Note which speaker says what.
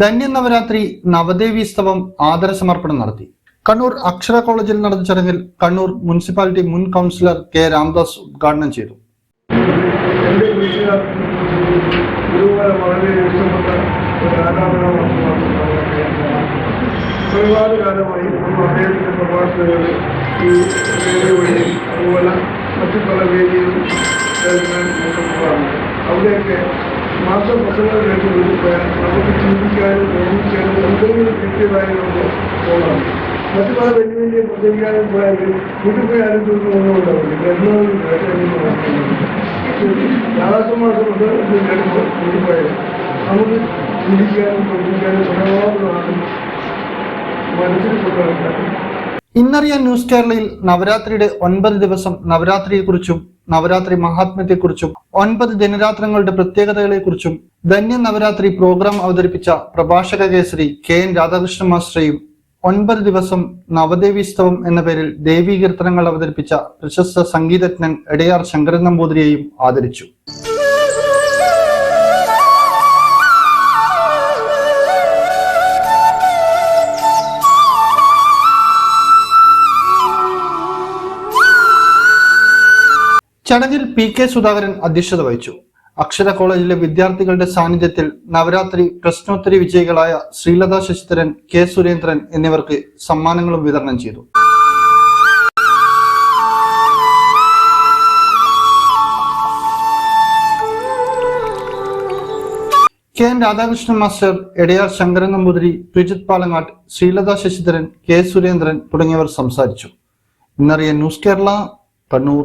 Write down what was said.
Speaker 1: ധന്യ നവരാത്രി നവദേവീസ്തവം ആദരസമർപ്പണം നടത്തി. കണ്ണൂർ അക്ഷര കോളേജിൽ നടന്ന ചടങ്ങിൽ കണ്ണൂർ മുനിസിപ്പാലിറ്റി മുൻ കൗൺസിലർ കെ രാംദാസ് ഉദ്ഘാടനം ചെയ്തു.
Speaker 2: ഈ മറ്റു പല അവിടെയൊക്കെ മാസം പ്രസംഗം കേട്ട് വിളിക്കാൻ നമുക്ക് ചിന്തിക്കാനും ഓർമ്മിക്കാനും എന്തെങ്കിലും കിട്ടിയതായി നമുക്ക് തോന്നാം മറ്റു പല വലിയ വലിയ പ്രസംഗിക്കാനും പോയാലും വീട്ടിൽ പോയി എറണാകുളം വ്യാഴാസമാസം മുതൽ ഇത് കേൾക്കുമ്പോൾ വീട്ടിൽ നമുക്ക് ചിന്തിക്കാനും പ്രവർത്തിക്കാനും ഒരുപാട് മനസ്സിൽ കൊണ്ടുവരാൻ
Speaker 1: ഇന്നറിയാൻ ന്യൂസ് കേരളയിൽ നവരാത്രിയുടെ ഒൻപത് ദിവസം നവരാത്രിയെക്കുറിച്ചും നവരാത്രി മഹാത്മ്യത്തെക്കുറിച്ചും ഒൻപത് ദിനരാത്രങ്ങളുടെ പ്രത്യേകതകളെക്കുറിച്ചും ധന്യ നവരാത്രി പ്രോഗ്രാം അവതരിപ്പിച്ച പ്രഭാഷക കേസരി കെ എൻ രാധാകൃഷ്ണ മാസ്റ്ററെയും ഒൻപത് ദിവസം നവദേവീസ്തവം എന്ന പേരിൽ ദേവീകീർത്തനങ്ങൾ അവതരിപ്പിച്ച പ്രശസ്ത സംഗീതജ്ഞൻ എടയാർ ശങ്കരൻ നമ്പൂതിരിയെയും ആദരിച്ചു. ചടങ്ങിൽ പി കെ സുധാകരൻ അധ്യക്ഷത വഹിച്ചു. അക്ഷര കോളേജിലെ വിദ്യാർത്ഥികളുടെ സാന്നിധ്യത്തിൽ നവരാത്രി പ്രശ്നോത്തരി വിജയികളായ ശ്രീലത ശശിധരൻ കെ സുരേന്ദ്രൻ എന്നിവർക്ക് സമ്മാനങ്ങളും വിതരണം ചെയ്തു. K N Radhakrishnan master Edayar Sankaran Namboothiri Prijith Palangat Sreelatha Sasidharan K Surendran തുടങ്ങിയവർ സംസാരിച്ചു. ഇന്നറിയ ന്യൂസ് കേരള കണ്ണൂർ.